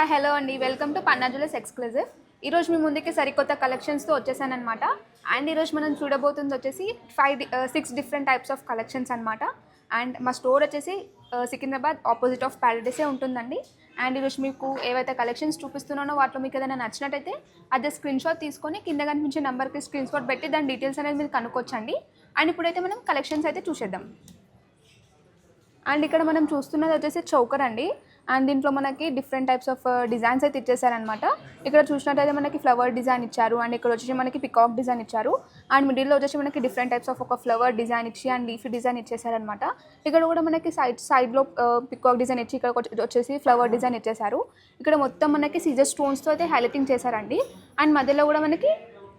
Hi hello అండి. Welcome to Panna jewellers exclusive. ఈరోజు మీ ముందుకి సరికొత్త కలెక్షన్స్తో వచ్చేసానమాట అండ్ ఈరోజు మనం చూడబోతుంది వచ్చేసి five six different types of collections అనమాట అండ్ మా స్టోర్ వచ్చేసి uh, సికింద్రాబాద్ ఆపోజిట్ ఆఫ్ ప్యారడైసే ఉంటుందండి. అండ్ ఈరోజు మీకు ఏవైతే కలెక్షన్స్ చూపిస్తున్నానో వాటిలో మీకు ఏదైనా నచ్చినట్టయితే అది స్క్రీన్ షాట్ తీసుకొని కింద కనిపించే నెంబర్కి స్క్రీన్ షాట్ పెట్టి దాని డీటెయిల్స్ అనేది మీరు కనుక్కోవచ్చండి. అండ్ ఇప్పుడైతే మనం కలెక్షన్స్ అయితే చూసేద్దాం. అండ్ ఇక్కడ మనం చూస్తున్నది వచ్చేసి చౌకర్ అండి. అండ్ దీంట్లో మనకి డిఫరెంట్ టైప్స్ ఆఫ్ డిజైన్స్ అయితే ఇచ్చేసారనమాట ఇక్కడ చూసినట్టయితే మనకి ఫ్లవర్ డిజైన్ ఇచ్చారు. అండ్ ఇక్కడ వచ్చేసి మనకి పికాక్ డిజైన్ ఇచ్చారు. అండ్ మిడిల్లో వచ్చేసి మనకి డిఫరెంట్ టైప్స్ ఆఫ్ ఒక ఫ్లవర్ డిజైన్ ఇచ్చి అండ్ లీఫ్ డిజైన్ ఇచ్చేసారనమాట ఇక్కడ కూడా మనకి సైడ్ సైడ్లో పికాక్ డిజైన్ ఇచ్చి ఇక్కడ వచ్చేసి ఫ్లవర్ డిజైన్ ఇచ్చేసారు ఇక్కడ మొత్తం మనకి సీజర్ స్టోన్స్తో అయితే హైలైటింగ్ చేశారండి. అండ్ మధ్యలో కూడా మనకి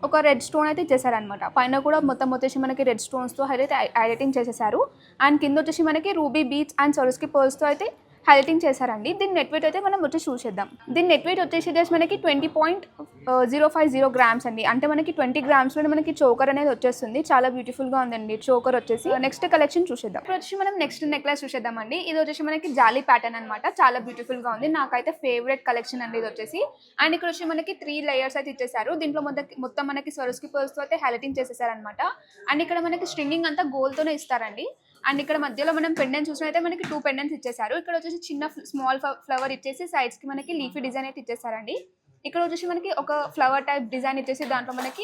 ఒక రెడ్ స్టోన్ అయితే ఇచ్చేసారనమాట పైన కూడా మొత్తం వచ్చేసి మనకి రెడ్ స్టోన్స్తో హైలైట్ హైలైటింగ్ చేసేసారు అండ్ కింద వచ్చేసి మనకి రూబీ బీచ్ అండ్ సొరస్కి పర్ల్స్తో అయితే హైలైటింగ్ చేశారండి. దీని నెట్ వెయిట్ అయితే మనం వచ్చి చూసేద్దాం. దీని నెట్ వెయిట్ వచ్చేసి జస్ట్ మనకి twenty point zero five zero grams అండి. అంటే మనకి ట్వంటీ గ్రామ్స్లో మనకి చోకర్ అనేది వచ్చేస్తుంది. చాలా బ్యూటిఫుల్గా ఉందండి చోకర్ వచ్చేసి. నెక్స్ట్ కలెక్షన్ చూసేద్దాం. ఇప్పుడు వచ్చి మనం నెక్స్ట్ నెక్లెస్ చూసేద్దామండి. ఇది వచ్చేసి మనకి జాలీ ప్యాటర్న్ అనమాట చాలా బ్యూటిఫుల్గా ఉంది. నాకైతే ఫేవరెట్ కలెక్షన్ అండి ఇది వచ్చేసి. అండ్ ఇక్కడ వచ్చి మనకి త్రీ లేయర్స్ అయితే ఇచ్చేసారు దీంట్లో మొత్తం మొత్తం మనకి సొరస్కి పర్స్తో అయితే హైలైటింగ్ చేసేసారనమాట అండ్ ఇక్కడ మనకి స్ట్రింగింగ్ అంతా గోల్తోనే ఇస్తారండి. అండ్ ఇక్కడ మధ్యలో మనం పెండెంట్ చూసినైతే మనకి టూ పెండెంట్స్ ఇచ్చేసారు ఇక్కడ వచ్చేసి చిన్న స్మాల్ ఫ్లవర్ ఇచ్చేసి సైడ్స్కి మనకి లీఫీ డిజైన్ అయితే ఇచ్చేసారండి ఇక్కడ వచ్చేసి మనకి ఒక ఫ్లవర్ టైప్ డిజైన్ ఇచ్చేసి దాంట్లో మనకి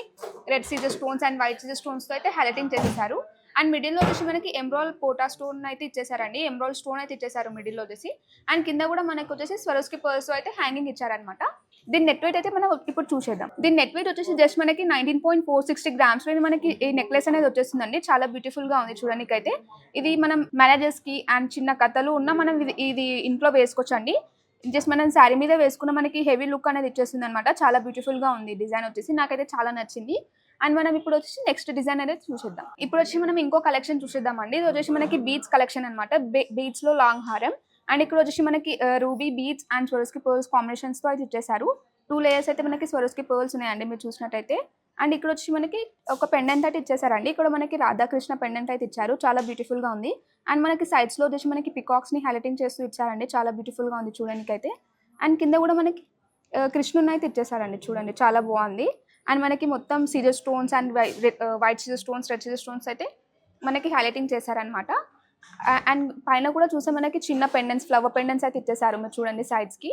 red caesar stones and white caesar స్టోన్స్తో అయితే హైలైటింగ్ చేసేసారు అండ్ మిడిల్లో వచ్చేసి మనకి ఎంబ్రాల్ పోటా స్టోన్ అయితే ఇచ్చేసారండి ఎంబ్రాల్ స్టోన్ అయితే ఇచ్చేసారు మిడిల్లో వచ్చేసి. అండ్ కింద కూడా మనకి వచ్చేసి స్వరోస్కి పర్స్ అయితే హ్యాంగింగ్ ఇచ్చారనమాట దీని నెట్ వెయిట్ అయితే మనం ఇప్పుడు చూసేద్దాం. దీని నెట్ వెయిట్ వచ్చేసి జస్ట్ మనకి నైన్టీన్ పాయింట్ ఫోర్ సిక్స్టీ గ్రామ్స్లో మనకి ఈ నెక్లెస్ అనేది వచ్చేస్తుందండి. చాలా బ్యూటిఫుల్గా ఉంది చూడడానికి అయితే ఇది మనం మ్యారేజెస్కి అండ్ చిన్న కథలు ఉన్న మనం ఇది ఇంట్లో వేసుకోవచ్చండి. జస్ట్ మనం శారీ మీద వేసుకున్న మనకి హెవీ లుక్ అనేది ఇచ్చేస్తుంది అనమాట చాలా బ్యూటిఫుల్గా ఉంది డిజైన్ వచ్చేసి. నాకైతే చాలా నచ్చింది. అండ్ మనం ఇప్పుడు వచ్చేసి నెక్స్ట్ డిజైన్ అనేది చూసేద్దాం. ఇప్పుడు వచ్చి మనం ఇంకో కలెక్షన్ చూసేద్దాం అండి ఇది వచ్చేసి మనకి బీచ్ కలెక్షన్ అనమాట బీచ్లో లాంగ్ హారం అండ్ ఇక్కడ వచ్చేసి మనకి ruby beads and Swarovski pearls కాంబినేషన్స్తో అయితే ఇచ్చేసారు టూ లేయర్స్ అయితే మనకి స్వరస్కి పర్ల్స్ ఉన్నాయండి మీరు చూసినట్టయితే. అండ్ ఇక్కడ వచ్చి మనకి ఒక పెండెంట్ అయితే ఇచ్చేసారండి ఇక్కడ మనకి రాధాకృష్ణ పెండెంట్ అయితే ఇచ్చారు. చాలా బ్యూటిఫుల్గా ఉంది. అండ్ మనకి సైడ్స్లో వచ్చేసి మనకి పికాక్స్ని హైలైటింగ్ చేస్తూ ఇచ్చారండి. చాలా బ్యూటిఫుల్గా ఉంది చూడడానికి అయితే అండ్ కింద కూడా మనకి ఆ, కృష్ణుని అయితే ఇచ్చేసారండి చూడండి. చాలా బాగుంది. అండ్ మనకి మొత్తం caesar stones and white caesar stones red caesar stones అయితే మనకి హైలైటింగ్ చేశారనమాట అండ్ పైన కూడా చూస్తే మనకి చిన్న పెండెన్స్ ఫ్లవర్ పెండెన్స్ అయితే ఇచ్చేసారు మీరు చూడండి సైడ్స్కి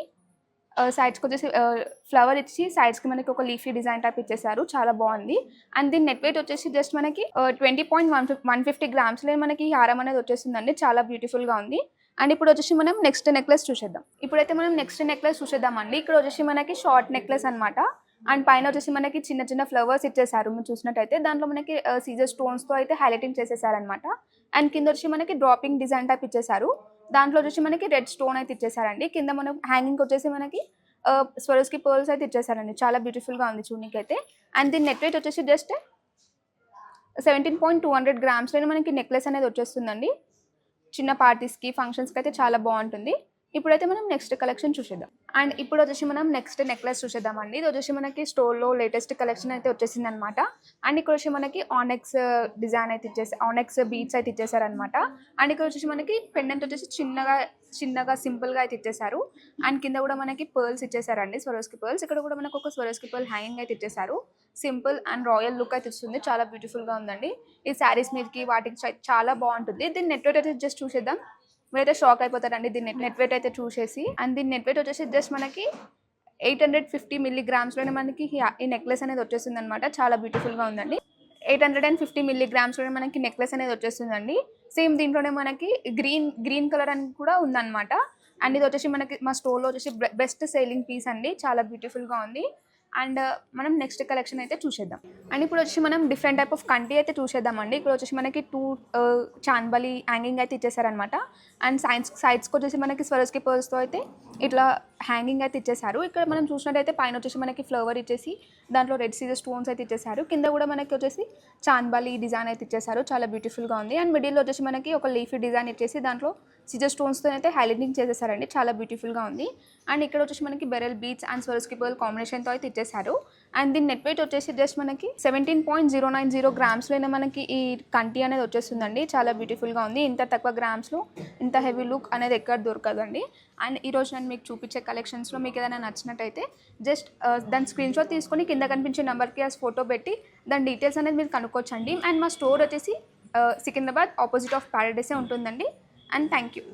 సైడ్స్కి వచ్చేసి ఫ్లవర్ ఇచ్చి సైడ్స్కి మనకి ఒక లీఫీ డిజైన్ టైప్ ఇచ్చేసారు. చాలా బాగుంది. అండ్ దీని నెట్ వెయిట్ వచ్చేసి జస్ట్ మనకి twenty point one one fifty గ్రామ్స్లో మనకి హారం అనేది వచ్చేసిందండి. చాలా బ్యూటిఫుల్గా ఉంది. అండ్ ఇప్పుడు వచ్చేసి మనం నెక్స్ట్ నెక్లెస్ చూసేద్దాం. ఇప్పుడైతే మనం నెక్స్ట్ నెక్లెస్ చూసేద్దామండి. ఇక్కడ వచ్చేసి మనకి షార్ట్ నెక్లెస్ అనమాట అండ్ పైన వచ్చేసి మనకి చిన్న చిన్న ఫ్లవర్స్ ఇచ్చేసారు. మీరు చూసినట్టయితే దాంట్లో మనకి సీజర్ స్టోన్స్తో అయితే హైలైటింగ్ చేసేసారనమాట అండ్ కింద వచ్చి మనకి డ్రాపింగ్ డిజైన్ టైప్ ఇచ్చేసారు దాంట్లో వచ్చేసి మనకి రెడ్ స్టోన్ అయితే ఇచ్చేసారండి కింద మనం హ్యాంగింగ్ వచ్చేసి మనకి స్వరస్కి పర్ల్స్ అయితే ఇచ్చేసారండి చాలా బ్యూటిఫుల్గా ఉంది చూనికి అయితే అండ్ దీని నెట్ వెయిట్ వచ్చేసి just seventeen point two hundred గ్రామ్స్లో మనకి నెక్లెస్ అనేది వచ్చేస్తుందండి. చిన్న పార్టీస్కి ఫంక్షన్స్కి అయితే చాలా బాగుంటుంది. ఇప్పుడైతే మనం నెక్స్ట్ కలెక్షన్ చూసేద్దాం. అండ్ ఇప్పుడు వచ్చేసి మనం నెక్స్ట్ నెక్లెస్ చూసేద్దామండి. ఇది వచ్చేసి మనకి స్టోర్లో లేటెస్ట్ కలెక్షన్ అయితే వచ్చేసింది అనమాట అండ్ ఇక్కడ వచ్చి మనకి ఆనెక్స్ డిజైన్ అయితే ఇచ్చేసి ఆనెక్స్ బీట్స్ అయితే ఇచ్చేసారనమాట అండ్ ఇక్కడ వచ్చేసి మనకి పెండెంట్ uh, వచ్చేసి చిన్నగా చిన్నగా సింపుల్గా అయితే ఇచ్చేసారు. అండ్ కింద కూడా మనకి పర్ల్స్ ఇచ్చేసారండి స్వరోస్కి పర్ల్స్ ఇక్కడ కూడా మనకు ఒక స్వరోస్కి పర్ల్ హ్యాంగింగ్ అయితే ఇచ్చేసారు. సింపుల్ అండ్ రాయల్ లుక్ అయితే ఇస్తుంది. చాలా బ్యూటిఫుల్గా ఉందండి. ఈ శారీస్ మీదకి వాటికి చాలా బాగుంటుంది. దీని నెట్ వెయిట్ అయితే జస్ట్ చూసేద్దాం. మీరైతే షాక్ అయిపోతారండి. దీని నెట్ వెయిట్ అయితే చూసేసి. అండ్ దీని నెట్ వెయిట్ వచ్చేసి జస్ట్ మనకి ఎయిట్ హండ్రెడ్ ఫిఫ్టీ మిల్లీ గ్రామ్స్లోనే మనకి ఈ- నెక్లెస్ అనేది వచ్చేస్తుంది అనమాట చాలా బ్యూటిఫుల్గా ఉందండి. Eight hundred and fifty milli గ్రామ్స్లోనే మనకి నెక్లెస్ అనేది వచ్చేస్తుందండి. సేమ్ దీంట్లోనే మనకి గ్రీన్ గ్రీన్ కలర్ అని కూడా ఉందన్నమాట. అండ్ ఇది వచ్చేసి మనకి మా స్టోర్లో వచ్చేసి బెస్ట్ సేలింగ్ పీస్ అండి. చాలా బ్యూటిఫుల్గా ఉంది. అండ్ మనం నెక్స్ట్ కలెక్షన్ అయితే చూసేద్దాం. అండ్ ఇప్పుడు వచ్చి మనం డిఫరెంట్ టైప్ ఆఫ్ కంటి అయితే చూసేద్దామండి. ఇక్కడ వచ్చేసి మనకి టూ చాన్బలి హ్యాంగింగ్ అయితే ఇచ్చేసారనమాట అండ్ సైన్స్ సైడ్స్కి వచ్చేసి మనకి స్వరస్కి పర్స్తో అయితే ఇట్లా హ్యాంగింగ్ అయితే ఇచ్చేసారు. ఇక్కడ మనం చూసినట్టయితే పైన వచ్చేసి మనకి ఫ్లవర్ ఇచ్చేసి దాంట్లో రెడ్ సీజర్ స్టోన్స్ అయితే ఇచ్చేసారు. కింద కూడా మనకి వచ్చేసి చాన్బాలి డిజైన్ అయితే ఇచ్చేసారు. చాలా బ్యూటిఫుల్గా ఉంది. అండ్ మిడిల్లో వచ్చేసి మనకి ఒక లీఫీ డిజైన్ ఇచ్చేసి దాంట్లో సిజర్ స్టోన్స్తో అయితే హైలైటింగ్ చేసేసారండి. చాలా బ్యూటిఫుల్గా ఉంది. అండ్ ఇక్కడ వచ్చేసి మనకి beryl beads and Swarovski pearl కాంబినేషన్తో అయితే ఇచ్చేసారు. అండ్ దీని నెట్ వెయిట్ వచ్చేసి జస్ట్ మనకి seventeen point zero nine zero గ్రామ్స్లోనే మనకి ఈ కంటి అనేది వచ్చేస్తుందండి. చాలా బ్యూటిఫుల్గా ఉంది. ఇంత తక్కువ గ్రామ్స్లో ఇంత హెవీ లుక్ అనేది ఎక్కడ దొరకదండి. అండ్ ఈరోజు నేను మీకు చూపించే కలెక్షన్స్లో మీకు ఏదైనా నచ్చినట్టయితే జస్ట్ దాని స్క్రీన్ షాట్ తీసుకొని కింద కనిపించే నెంబర్కి ఆ ఫోటో పెట్టి దాని డీటెయిల్స్ అనేది మీరు కనుక్కోవచ్చండి. అండ్ మా స్టోర్ వచ్చేసి సికింద్రాబాద్ ఆపోజిట్ ఆఫ్ ప్యారడైసే ఉంటుందండి. and thank you.